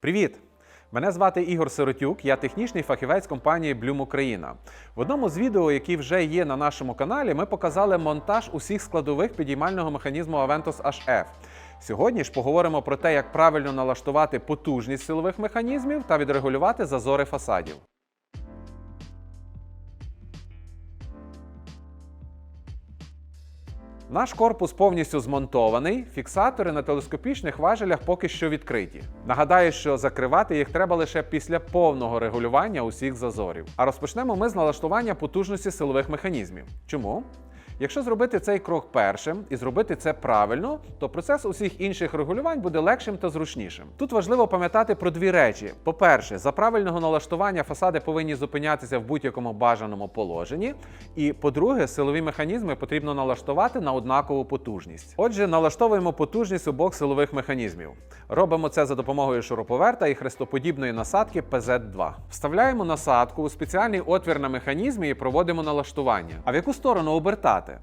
Привіт! Мене звати Ігор Сиротюк, я технічний фахівець компанії Bloom Україна. В одному з відео, які вже є на нашому каналі, ми показали монтаж усіх складових підіймального механізму Aventus HF. Сьогодні ж поговоримо про те, як правильно налаштувати потужність силових механізмів та відрегулювати зазори фасадів. Наш корпус повністю змонтований, фіксатори на телескопічних важелях поки що відкриті. Нагадаю, що закривати їх треба лише після повного регулювання усіх зазорів. А розпочнемо ми з налаштування потужності силових механізмів. Чому? Якщо зробити цей крок першим і зробити це правильно, то процес усіх інших регулювань буде легшим та зручнішим. Тут важливо пам'ятати про дві речі: по-перше, за правильного налаштування фасади повинні зупинятися в будь-якому бажаному положенні. І по-друге, силові механізми потрібно налаштувати на однакову потужність. Отже, налаштовуємо потужність обох силових механізмів. Робимо це за допомогою шуруповерта і хрестоподібної насадки PZ2. Вставляємо насадку у спеціальний отвір на механізмі і проводимо налаштування. А в яку сторону обертати?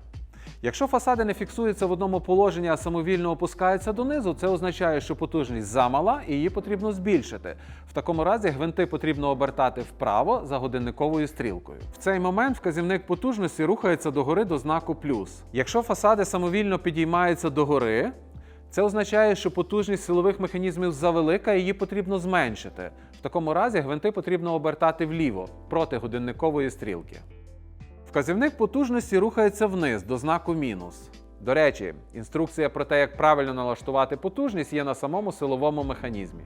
Якщо фасади не фіксуються в одному положенні, а самовільно опускаються донизу, це означає, що потужність замала і її потрібно збільшити. В такому разі гвинти потрібно обертати вправо за годинниковою стрілкою. В цей момент вказівник потужності рухається догори до знаку плюс. Якщо фасади самовільно підіймаються догори, це означає, що потужність силових механізмів завелика її потрібно зменшити. В такому разі гвинти потрібно обертати вліво проти годинникової стрілки. Вказівник потужності рухається вниз до знаку мінус. До речі, інструкція про те, як правильно налаштувати потужність, є на самому силовому механізмі.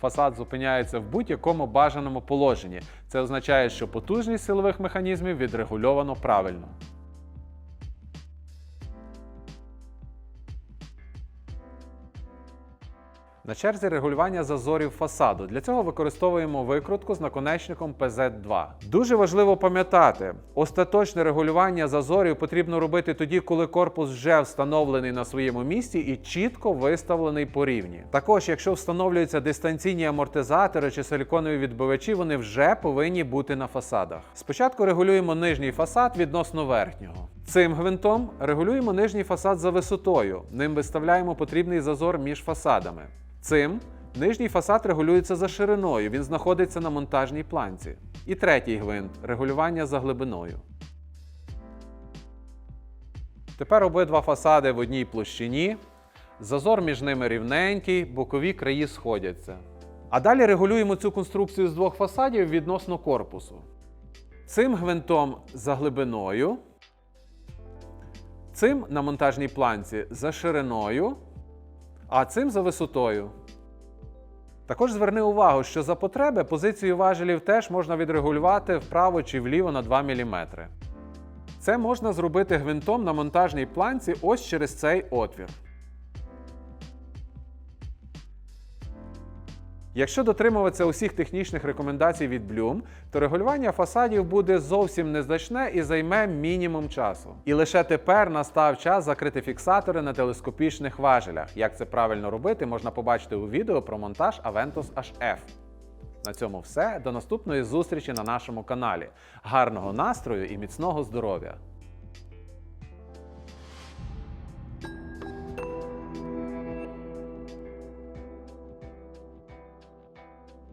Фасад зупиняється в будь-якому бажаному положенні. Це означає, що потужність силових механізмів відрегульовано правильно. На черзі регулювання зазорів фасаду. Для цього використовуємо викрутку з наконечником PZ2. Дуже важливо пам'ятати, остаточне регулювання зазорів потрібно робити тоді, коли корпус вже встановлений на своєму місці і чітко виставлений по рівні. Також, якщо встановлюються дистанційні амортизатори чи силіконові відбивачі, вони вже повинні бути на фасадах. Спочатку регулюємо нижній фасад відносно верхнього. Цим гвинтом регулюємо нижній фасад за висотою. Ним виставляємо потрібний зазор між фасадами. Цим нижній фасад регулюється за шириною, він знаходиться на монтажній планці. І третій гвинт регулювання за глибиною. Тепер обидва фасади в одній площині. Зазор між ними рівненький, бокові краї сходяться. А далі регулюємо цю конструкцію з двох фасадів відносно корпусу. Цим гвинтом за глибиною. Цим на монтажній планці за шириною, а цим за висотою. Також зверни увагу, що за потреби позицію важелів теж можна відрегулювати вправо чи вліво на 2 мм. Це можна зробити гвинтом на монтажній планці ось через цей отвір. Якщо дотримуватися усіх технічних рекомендацій від Bloom, то регулювання фасадів буде зовсім незначне і займе мінімум часу. І лише тепер настав час закрити фіксатори на телескопічних важелях. Як це правильно робити, можна побачити у відео про монтаж Aventus HF. На цьому все. До наступної зустрічі на нашому каналі. Гарного настрою і міцного здоров'я!